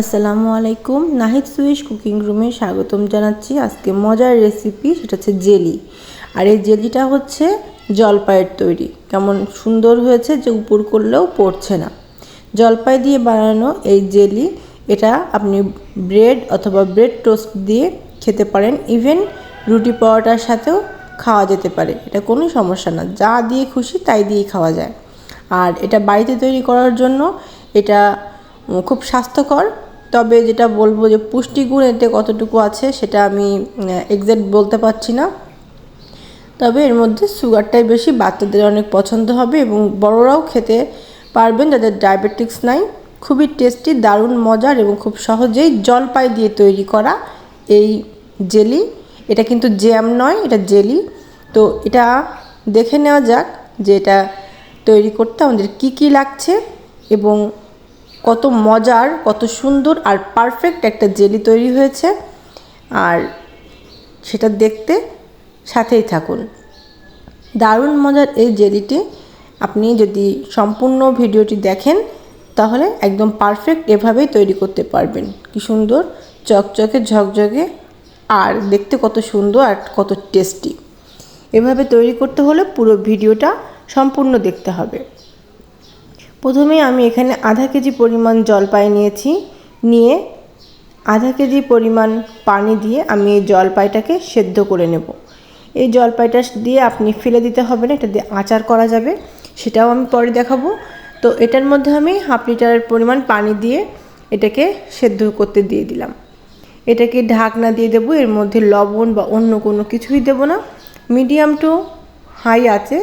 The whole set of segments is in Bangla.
আসসালামু আলাইকুম। নাহিদ সুইশ কুকিং রুমে স্বাগতম জানাচ্ছি। আজকে মজার রেসিপি সেটা হচ্ছে জেলি। আর এই জেলিটা হচ্ছে জলপাইয়ের তৈরি। কেমন সুন্দর হয়েছে যে উপর করলেও পড়ছে না। জলপাই দিয়ে বানানো এই জেলি, এটা আপনি ব্রেড অথবা ব্রেড টোস্ট দিয়ে খেতে পারেন। ইভেন রুটি পরোটার সাথেও খাওয়া যেতে পারে। এটা কোনো সমস্যা না। যা দিয়ে খুশি তাই দিয়েই খাওয়া যায়। আর এটা বাড়িতে তৈরি করার জন্য এটা খুব স্বাস্থ্যকর তবে যেটা বলব যে পুষ্টিগুণ এতে কতটুকু আছে সেটা আমি এক্সাক্ট বলতে পারছি না। তবে এর মধ্যে সুগারটাই বেশি, বাচ্চাদের অনেক পছন্দ হবে এবং বড়রাও খেতে পারবেন যাদের ডায়াবেটিক্স নাই। খুবই টেস্টি, দারুণ, মজার এবং খুব সহজেই জলপাই দিয়ে তৈরি করা এই জেলি। এটা কিন্তু জ্যাম নয়, এটা জেলি। তো এটা দেখে নেওয়া যাক যে এটা তৈরি করতে আমাদের কি কি লাগছে এবং কত মজার, কত সুন্দর আর পারফেক্ট একটা জেলি তৈরি হয়েছে। আর সেটা দেখতে সাথেই থাকুন। দারুণ মজার এই জেলিটি। আপনি যদি সম্পূর্ণ ভিডিওটি দেখেন, তাহলে একদম পারফেক্ট এভাবেই তৈরি করতে পারবেন। কি সুন্দর, চকচকে, ঝকঝকে, আর দেখতে কত সুন্দর আর কত টেস্টি এভাবে তৈরি করতে হলে পুরো ভিডিওটা সম্পূর্ণ দেখতে হবে। প্রথমে আমি এখানে আধা কেজি পরিমাণ জলপাই নিয়েছি। নিয়ে আধা কেজি পরিমাণ পানি দিয়ে আমি এই জলপাইটাকে সেদ্ধ করে নেব। এই জলপাইটা দিয়ে আপনি ফেলে দিতে হবে না, এটা দিয়ে আচার করা যাবে। সেটাও আমি পরে দেখাবো। তো এটার মধ্যে আমি হাফ লিটারের পরিমাণ পানি দিয়ে এটাকে সেদ্ধ করতে দিয়ে দিলাম। এটাকে ঢাকনা দিয়ে দেবো, এর মধ্যে লবণ বা অন্য কোনো কিছুই দেবো না। মিডিয়াম টু হাই আছে,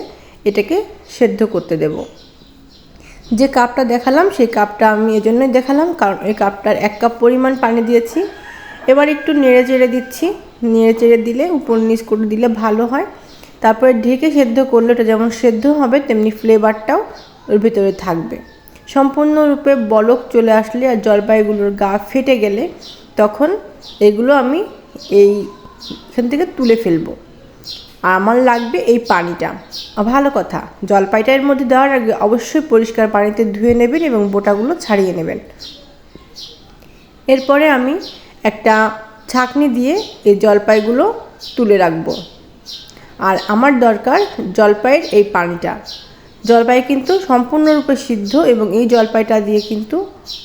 এটাকে সেদ্ধ করতে দেবো। যে কাপটা দেখালাম, সেই কাপটা আমি এজন্যই দেখালাম, কারণ ওই কাপটার এক কাপ পরিমাণ পানি দিয়েছি। এবার একটু নেড়ে চেড়ে দিচ্ছি। নেড়ে চেড়ে দিলে উপর নিচ করে দিলে ভালো হয়। তারপরে ঢেকে সেদ্ধ করলে ওটা যেমন সেদ্ধ হবে, তেমনি ফ্লেভারটাও ওর ভিতরে থাকবে। সম্পূর্ণরূপে বলক চলে আসলে আর জলপাইগুলোর গা ফেটে গেলে তখন এগুলো আমি এই এখান থেকে তুলে ফেলব। আমার লাগবে এই পানিটা ভালো কথা, জলপাইটা এর মধ্যে দেওয়ার আগে অবশ্যই পরিষ্কার পানিতে ধুয়ে নেবেন এবং বোটাগুলো ছাড়িয়ে নেবেন এরপরে আমি একটা ছাকনি দিয়ে এই জলপাইগুলো তুলে রাখব আর আমার দরকার জলপাইয়ের এই পানিটা জলপাই কিন্তু সম্পূর্ণরূপে সিদ্ধ এবং এই জলপাইটা দিয়ে কিন্তু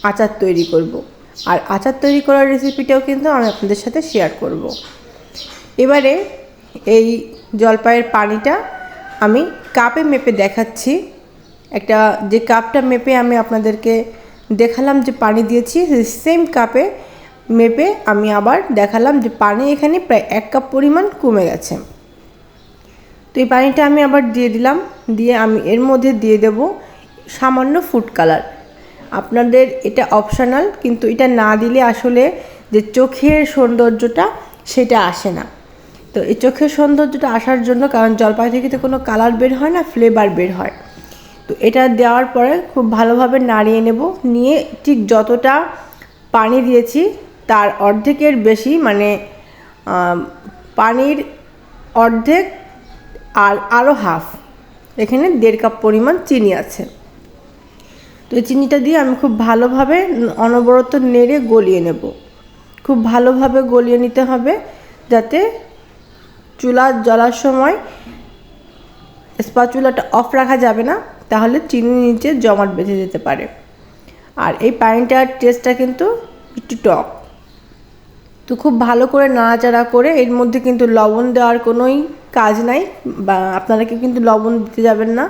আচার তৈরি করব। আর আচার তৈরি করার রেসিপিটাও কিন্তু আমি আপনাদের সাথে শেয়ার করব। এবারে এই জলপাইয়ের পানিটা আমি কাপে মেপে দেখাচ্ছি। একটা যে কাপটা মেপে আমি আপনাদেরকে দেখালাম যে পানি দিয়েছি সেম কাপে মেপে আমি আবার দেখালাম যে পানি এখানে প্রায় এক কাপ পরিমাণ কমে গেছে। তো এই পানিটা আমি আবার দিয়ে দিলাম, দিয়ে আমি এর মধ্যে দিয়ে দেব সামান্য ফুড কালার আপনাদের এটা অপশনাল কিন্তু এটা না দিলে আসলে যে চোখের সৌন্দর্যটা সেটা আসে না। তো এই চোখের সৌন্দর্যটা আসার জন্য, কারণ জলপাই থেকে তো কোনো কালার বের হয় না ফ্লেভার বের হয়। তো এটা দেওয়ার পরে খুব ভালোভাবে নাড়িয়ে নেব। নিয়ে ঠিক যতটা পানি দিয়েছি, তার অর্ধেকের বেশি মানে পানির অর্ধেক আর আরও হাফ এখানে দেড় কাপ পরিমাণ চিনি আছে। তো এই চিনিটা দিয়ে আমি খুব ভালোভাবে অনবরত নেড়ে গলিয়ে নেব। খুব ভালোভাবে গলিয়ে নিতে হবে, যাতে চুলা জ্বলার সময় স্পাচুলাটা অফ রাখা যাবে না, তাহলে চিনি নিচে জমাট বেঁধে যেতে পারে। আর এই পানিটার টেস্টটা কিন্তু একটু টক। তো খুব ভালো করে নাড়াচাড়া করে এর মধ্যে কিন্তু লবণ দেওয়ার কোনোই কাজ নাই, বা আপনারাকে কিন্তু লবণ দিতে যাবেন না,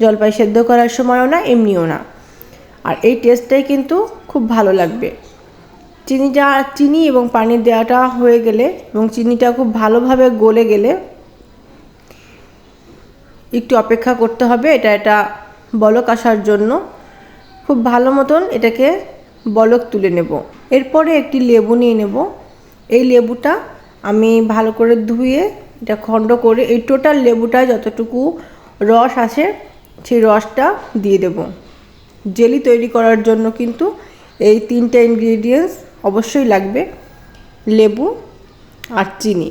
জলপাই সেদ্ধ করার সময়ও না, এমনিও না। আর এই টেস্টটাই কিন্তু খুব ভালো লাগবে। চিনিটা, চিনি এবং পানি দেওয়াটা হয়ে গেলে এবং চিনিটা খুব ভালোভাবে গলে গেলে একটু অপেক্ষা করতে হবে। এটা এটা বলক আসার জন্য। খুব ভালো মতন এটাকে বলক তুলে নেব। এরপরে একটি লেবু নিয়ে নেব। এই লেবুটা আমি ভালো করে ধুয়ে এটা খণ্ড করে এই টোটাল লেবুটা যতটুকু রস আছে সেই রসটা দিয়ে দেব। জেলি তৈরি করার জন্য কিন্তু এই তিনটে ইনগ্রিডিয়েন্টস অবশ্যই লাগবে লেবু আর চিনি।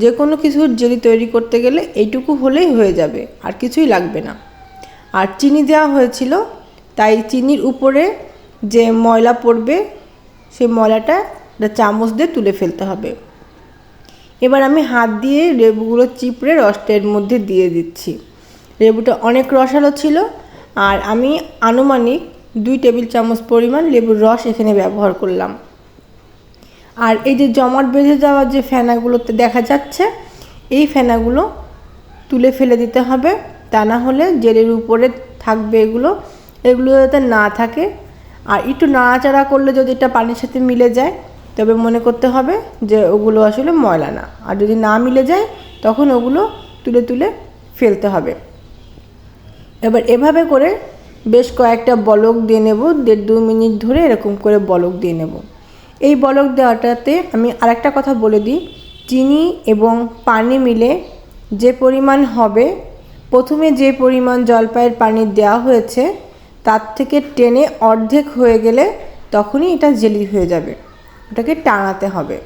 যে কোনো কিছুর জেলি তৈরি করতে গেলে এইটুকু হলেই হয়ে যাবে, আর কিছুই লাগবে না। আর চিনি দেওয়া হয়েছিল, তাই চিনির উপরে যে ময়লা পড়বে, সেই ময়লাটা চামচ দিয়ে তুলে ফেলতে হবে। এবার আমি হাত দিয়ে লেবুগুলো চিপড়ে রসটা এর মধ্যে দিয়ে দিচ্ছি। লেবুটা অনেক রসালো ছিল, আর আমি আনুমানিক দুই টেবিল চামচ পরিমাণ লেবুর রস এখানে ব্যবহার করলাম। আর এই যে জমাট বেঁধে যাওয়া যে ফেনাগুলোতে দেখা যাচ্ছে, এই ফেনাগুলো তুলে ফেলে দিতে হবে। তা না হলে জেলের উপরে থাকবে এগুলো। এগুলো যাতে না থাকে। আর একটু নাড়াচাড়া করলে যদি এটা পানির সাথে মিলে যায়, তবে মনে করতে হবে যে ওগুলো আসলে ময়লা না। আর যদি না মিলে যায়, তখন ওগুলো তুলে তুলে ফেলতে হবে। এবার এভাবে করে বেশ কয়েকটা বলক দিয়ে নেব, দেড় দু মিনিট ধরে এরকম করে বলক দিয়ে নেব। এই বলক দেওয়াটাতে আমি আরেকটা কথা বলে দিই। চিনি এবং পানি মিলে যে পরিমাণ হবে, প্রথমে যে পরিমাণ জলপাইয়ের পানি দেওয়া হয়েছে, তার থেকে টেনে অর্ধেক হয়ে গেলে তখনই এটা জেলি হয়ে যাবে। ওটাকে টানাতে হবে।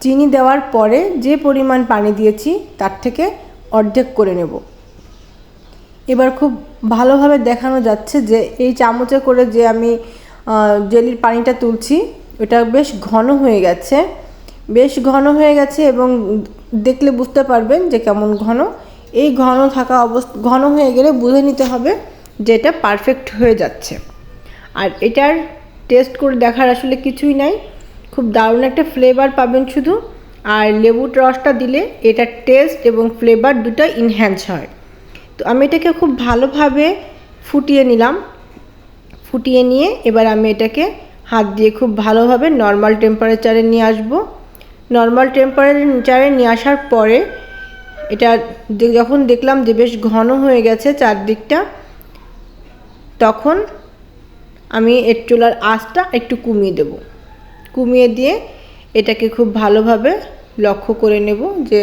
চিনি দেওয়ার পরে যে পরিমাণ পানি দিয়েছি, তার থেকে অর্ধেক করে নেব। এবার খুব ভালোভাবে দেখানো যাচ্ছে যে এই চামচে করে যে আমি জেলির পানিটা তুলছি, ওটা বেশ ঘন হয়ে গেছে। বেশ ঘন হয়ে গেছে এবং দেখলে বুঝতে পারবেন যে কেমন ঘন। এই ঘন থাকা অবস্থা, ঘন হয়ে গেলে বুঝে নিতে হবে যে এটা পারফেক্ট হয়ে যাচ্ছে। আর এটার টেস্ট করে দেখার আসলে কিছুই নাই। খুব দারুণ একটা ফ্লেভার পাবেন শুধু। আর লেবুর রসটা দিলে এটার টেস্ট এবং ফ্লেভার দুটো ইনহ্যান্স হয়। তো আমি এটাকে খুব ভালোভাবে ফুটিয়ে নিলাম। ফুটিয়ে নিয়ে এবার আমি এটাকে হাত দিয়ে খুব ভালোভাবে নর্মাল টেম্পারেচারে নিয়ে আসব। নর্মাল টেম্পারেচারে নিয়ে আসার পরে এটা যখন দেখলাম যে বেশ ঘন হয়ে গেছে চারদিকটা, তখন আমি এর চুলার আঁচটা একটু কমিয়ে দেব। কমিয়ে দিয়ে এটাকে খুব ভালোভাবে লক্ষ্য করে নেব যে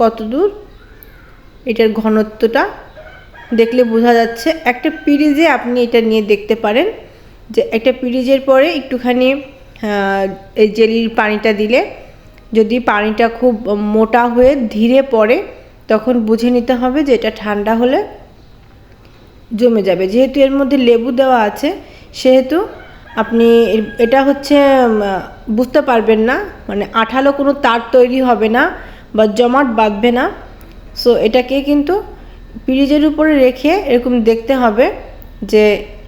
কত দূর এটার ঘনত্বটা দেখলে বোঝা যাচ্ছে। একটা পিরিজে আপনি এটা নিয়ে দেখতে পারেন যে একটা পিরিজের পরে একটুখানি এই জেলির পানিটা দিলে যদি পানিটা খুব মোটা হয়ে ধীরে পড়ে, তখন বুঝে নিতে হবে যে এটা ঠান্ডা হলে জমে যাবে। যেহেতু এর মধ্যে লেবু দেওয়া আছে, সেহেতু আপনি এটা হচ্ছে বুঝতে পারবেন না মানে আঠালো কোনো তার তৈরি হবে না বা জমাট বাঁধবে না। সো এটাকে কিন্তু ফ্রিজের উপরে রেখে এরকম দেখতে হবে যে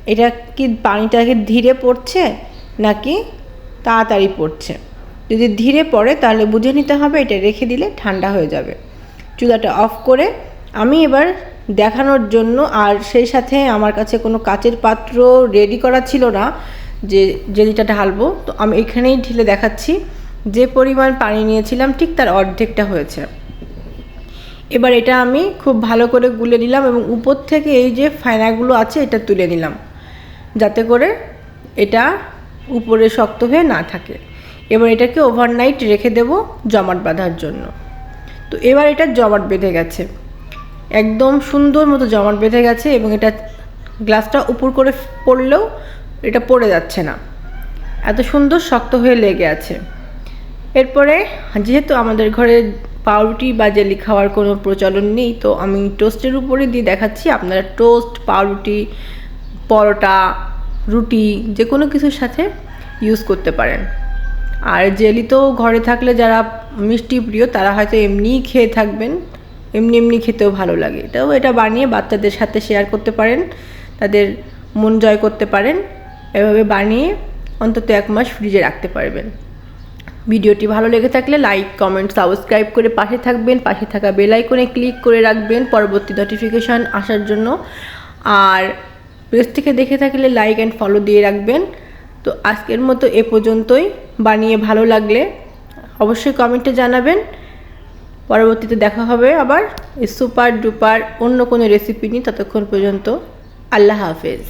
এটা কি পানিটাকে ধীরে পড়ছে নাকি তাড়াতাড়ি পড়ছে। যদি ধীরে পড়ে, তাহলে বুঝে নিতে হবে এটা রেখে দিলে ঠান্ডা হয়ে যাবে। চুলাটা অফ করে আমি এবার দেখানোর জন্য আর সেই সাথে আমার কাছে কোনো কাচের পাত্র রেডি করা ছিল না যে জেলিটা ঢালবো। তো আমি এখানেই ঢেলে দেখাচ্ছি। যে পরিমাণ পানি নিয়েছিলাম, ঠিক তার অর্ধেকটা হয়েছে। এবার এটা আমি খুব ভালো করে গুলে নিলাম এবং উপর থেকে এই যে ফায়নাগুলো আছে এটা তুলে নিলাম, যাতে করে এটা উপরে শক্ত হয়ে না থাকে। এবার এটাকে ওভারনাইট রেখে দেব জমাট বাঁধার জন্য। তো এবার এটা জমাট বেঁধে গেছে। একদম সুন্দর মতো জমাট বেঁধে গেছে এবং এটা গ্লাসটা উপর করে পড়লেও এটা পড়ে যাচ্ছে না। এত সুন্দর শক্ত হয়ে লেগে আছে। এরপরে যেহেতু আমাদের ঘরে পাউরুটি বা জেলি খাওয়ার কোনো প্রচলন নেই। তো আমি টোস্টের উপরে দিয়ে দেখাচ্ছি। আপনারা টোস্ট পাউরুটি, পরোটা, রুটি যে কোনো কিছুর সাথে ইউজ করতে পারেন। আর জেলি তো ঘরে থাকলে যারা মিষ্টি প্রিয়, তারা হয়তো এমনিই খেয়ে থাকবেন। এমনি এমনি খেতেও ভালো লাগে। এটাও এটা বানিয়ে বাচ্চাদের সাথে শেয়ার করতে পারেন। তাদের মন জয় করতে পারেন। এভাবে বানিয়ে অন্তত এক মাস ফ্রিজে রাখতে পারবেন। ভিডিওটি ভালো লেগে থাকলে লাইক, কমেন্ট, সাবস্ক্রাইব করে পাশে থাকবেন। পাশে থাকা বেল আইকনে ক্লিক করে রাখবেন পরবর্তী নোটিফিকেশান আসার জন্য। আর পেজ থেকে দেখে থাকলে লাইক অ্যান্ড ফলো দিয়ে রাখবেন। তো আজকের মতো এ পর্যন্তই। বানিয়ে ভালো লাগলে অবশ্যই কমেন্টে জানাবেন। পরবর্তীতে দেখা হবে আবার সুপার ডুপার অন্য কোনো রেসিপি নিয়ে ততক্ষণ পর্যন্ত। আল্লাহ হাফেজ।